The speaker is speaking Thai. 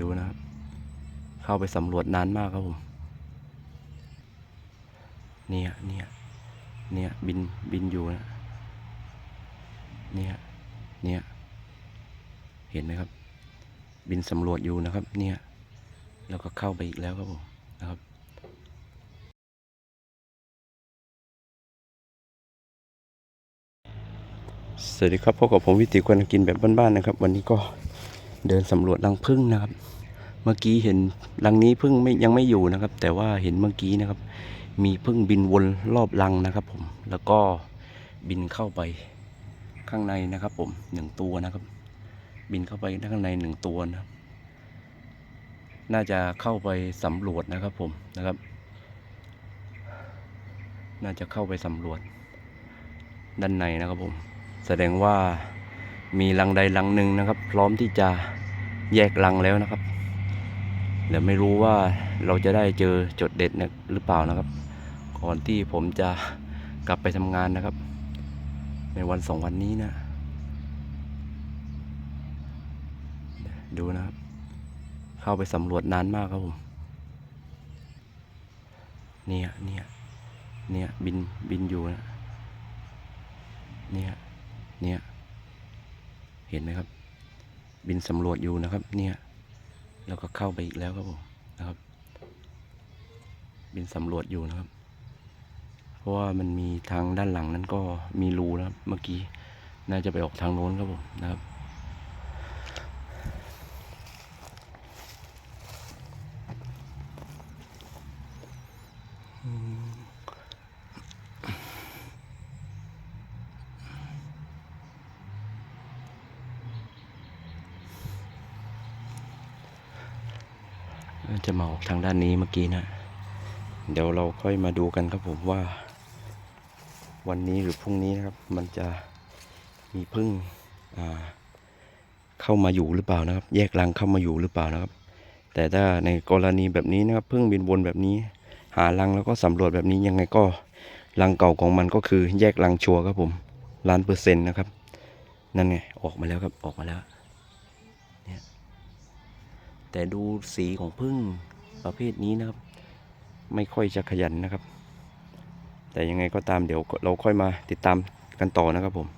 ดูนะครับ เข้าไปสำรวจนานมากครับผม เนี่ยเนี่ยเนี่ยบินบินอยู่นะเนี่ยเนี่ยเห็นไหมครับ บินสำรวจอยู่นะครับ เนี่ยแล้วก็เข้าไปอีกแล้วครับผมนะครับสวัสดีครับพบกับผมวิติคนกินแบบบ้านๆนะครับ วันนี้ก็ เดินสำรวจรังผึ้งนะครับ เมื่อกี้เห็นรังนี้ผึ้งไม่ยังไม่อยู่นะครับ แต่ว่าเห็นเมื่อกี้นะครับ มีผึ้งบินวนรอบรังนะครับ ผมแล้วก็บินเข้าไปข้างในนะครับ ผมหนึ่งตัวนะครับ บินเข้าไปข้างในหนึ่งตัวนะครับน่าจะเข้าไปสำรวจนะครับผมนะครับ น่าจะเข้าไปสำรวจด้านในนะครับผม แสดงว่า มีรังใดรังหนึ่งนะครับ พร้อมที่จะแยกรังแล้วนะครับเดี๋ยวไม่รู้ว่าเราจะได้เจอจดเด็ดหรือเปล่านะครับ ก่อนที่ผมจะกลับไปทำงานนะครับ ในวันสองวันนี้นะ ดูนะครับ เข้าไปสำรวจนานมากครับผมเนี่ยเนี่ยเนี่ยบินบินอยู่นะเนี่ยเนี่ย เห็นไหมครับ บินสำรวจอยู่นะครับ เนี่ยแล้วก็เข้าไปอีกแล้วครับผมนะครับ บินสำรวจอยู่นะครับ เพราะว่ามันมีทางด้านหลังนั้นก็มีรูนะครับ เมื่อกี้น่าจะไปออกทางโน้นครับผมนะครับ จะมาออกทางด้านนี้เมื่อกี้นะ เดี๋ยวเราค่อยมาดูกันครับผมว่า วันนี้หรือพรุ่งนี้นะครับ มันจะมีพึ่งเข้ามาอยู่หรือเปล่านะครับ แยกรังเข้ามาอยู่หรือเปล่านะครับ แต่ถ้าในกรณีแบบนี้นะครับพึ่งบินวนแบบนี้ หารังแล้วก็สำรวจแบบนี้ยังไงก็รังเก่าของมันก็คือแยกรังชัวร์ครับผมล้านเปอร์เซ็นต์นะครับ นั่นไงออกมาแล้วครับออกมาแล้ว แต่ดูสีของพึ่งประเภทนี้นะครับ ไม่ค่อยจะขยันนะครับ แต่ยังไงก็ตามเดี๋ยวเราค่อยมาติดตามกันต่อนะครับผม